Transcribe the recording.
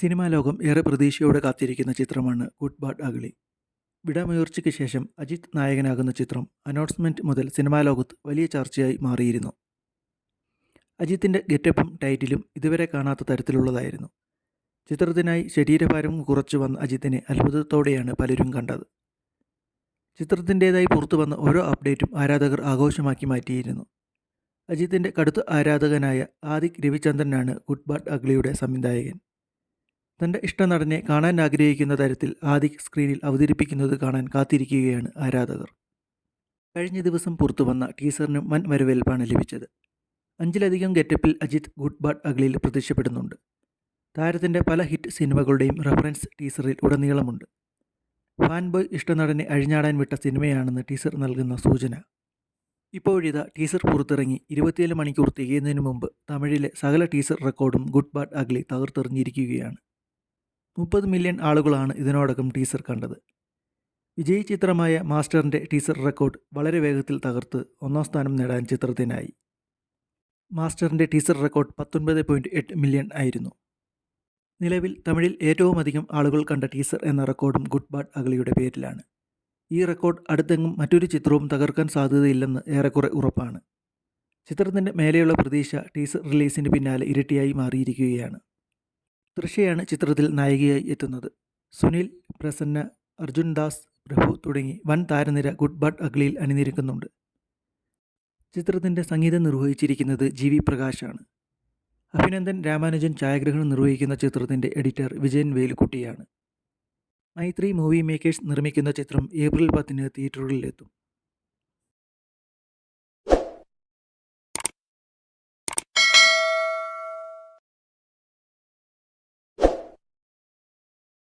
Cinema ലോകം ഏറെ പ്രതീക്ഷയോടെ കാത്തിരിക്കുന്ന ചിത്രമാണ് ഗുഡ് ബാഡ് അഗളി. വിടമുയർച്ചയ്ക്ക് ശേഷം അജിത് നായകനാകുന്ന ചിത്രം അനൗൺസ്മെന്റ് മുതൽ സിനിമാ ലോകത്ത് വലിയ ചർച്ചയായി മാറിയിരുന്നു. അജിത്തിന്റെ ഗെറ്റപ്പും ടൈറ്റിലും ഇതുവരെ കാണാത്ത തരത്തിലുള്ളതായിരുന്നു. ചിത്രത്തിനായി ശരീരഭാരം കുറച്ചു വന്ന അജിത്തിനെ അത്ഭുതത്തോടെയാണ് പലരും കണ്ടത്. ചിത്രത്തിന്റേതായി പുറത്തു വന്ന ഓരോ അപ്ഡേറ്റും ആരാധകർ ആഘോഷമാക്കി മാറ്റിയിരുന്നു. അജിത്തിന്റെ കടുത്ത ആരാധകനായ ആദിക് രവിചന്ദ്രനാണ് ഗുഡ് ബാഡ് അഗ്ലിയുടെ സംവിധായകൻ. തന്റെ ഇഷ്ടനടനെ കാണാൻ ആഗ്രഹിക്കുന്ന തരത്തിൽ ആദിക് സ്ക്രീനിൽ അവതരിപ്പിക്കുന്നത് കാണാൻ കാത്തിരിക്കുകയാണ് ആരാധകർ. കഴിഞ്ഞ ദിവസം പുറത്തു വന്ന ടീസറിന് വൻ വരവേൽപ്പാണ് ലഭിച്ചത്. അഞ്ചിലധികം ഗെറ്റപ്പിൽ അജിത് ഗുഡ് ബാഡ് അഗ്ലിയിൽ പ്രത്യക്ഷപ്പെടുന്നുണ്ട്. താരത്തിന്റെ പല ഹിറ്റ് സിനിമകളുടെയും റെഫറൻസ് ടീസറിൽ ഉടനീളമുണ്ട്. ഫാൻ ബോയ് ഇഷ്ടനടനെ അഴിഞ്ഞാടാൻ വിട്ട സിനിമയാണെന്ന് ടീസർ നൽകുന്ന സൂചന. ഇപ്പോഴിതാ ടീസർ പുറത്തിറങ്ങി ഇരുപത്തിയേഴ് മണിക്കൂർ തികയുന്നതിന് മുമ്പ് തമിഴിലെ സകല ടീസർ റെക്കോർഡും ഗുഡ് ബാഡ് അഗ്ലി തകർത്തെറിഞ്ഞിരിക്കുകയാണ്. മുപ്പത് മില്യൺ ആളുകളാണ് ഇതിനോടകം ടീസർ കണ്ടത്. വിജയ് ചിത്രമായ മാസ്റ്ററിന്റെ ടീസർ റെക്കോർഡ് വളരെ വേഗത്തിൽ തകർത്ത് ഒന്നാം സ്ഥാനം നേടാൻ ചിത്രത്തിനായി. മാസ്റ്ററിന്റെ ടീസർ റെക്കോർഡ് പത്തൊൻപത് പോയിന്റ് എട്ട് മില്യൺ ആയിരുന്നു. നിലവിൽ തമിഴിൽ ഏറ്റവും അധികം ആളുകൾ കണ്ട ടീസർ എന്ന റെക്കോർഡും ഗുഡ് ബാഡ് അഗളിയുടെ പേരിലാണ്. ഈ റെക്കോർഡ് അടുത്തെങ്ങും മറ്റൊരു ചിത്രവും തകർക്കാൻ സാധ്യതയില്ലെന്ന് ഏറെക്കുറെ ഉറപ്പാണ്. ചിത്രത്തിന്റെ മേലെയുള്ള പ്രതീക്ഷ ടീസർ റിലീസിന് പിന്നാലെ ഇരട്ടിയായി മാറിയിരിക്കുകയാണ്. തൃഷയാണ് ചിത്രത്തിൽ നായികയായി എത്തുന്നത്. സുനിൽ പ്രസന്ന അർജുൻ ദാസ് പ്രഭു തുടങ്ങി വൻ താരനിര ഗുഡ് ബഡ് അഗ്ലിയിൽ അണിനിരക്കുന്നുണ്ട്. ചിത്രത്തിന്റെ സംഗീതം നിർവഹിച്ചിരിക്കുന്നത് ജി വി പ്രകാശാണ്. അഭിനന്ദൻ രാമാനുജൻ ഛായാഗ്രഹണം നിർവഹിക്കുന്ന ചിത്രത്തിന്റെ എഡിറ്റർ വിജയൻ വേലുക്കുട്ടിയാണ്. മൈത്രി മൂവി മേക്കേഴ്സ് നിർമ്മിക്കുന്ന ചിത്രം ഏപ്രിൽ പത്തിന് തിയേറ്ററുകളിലെത്തും.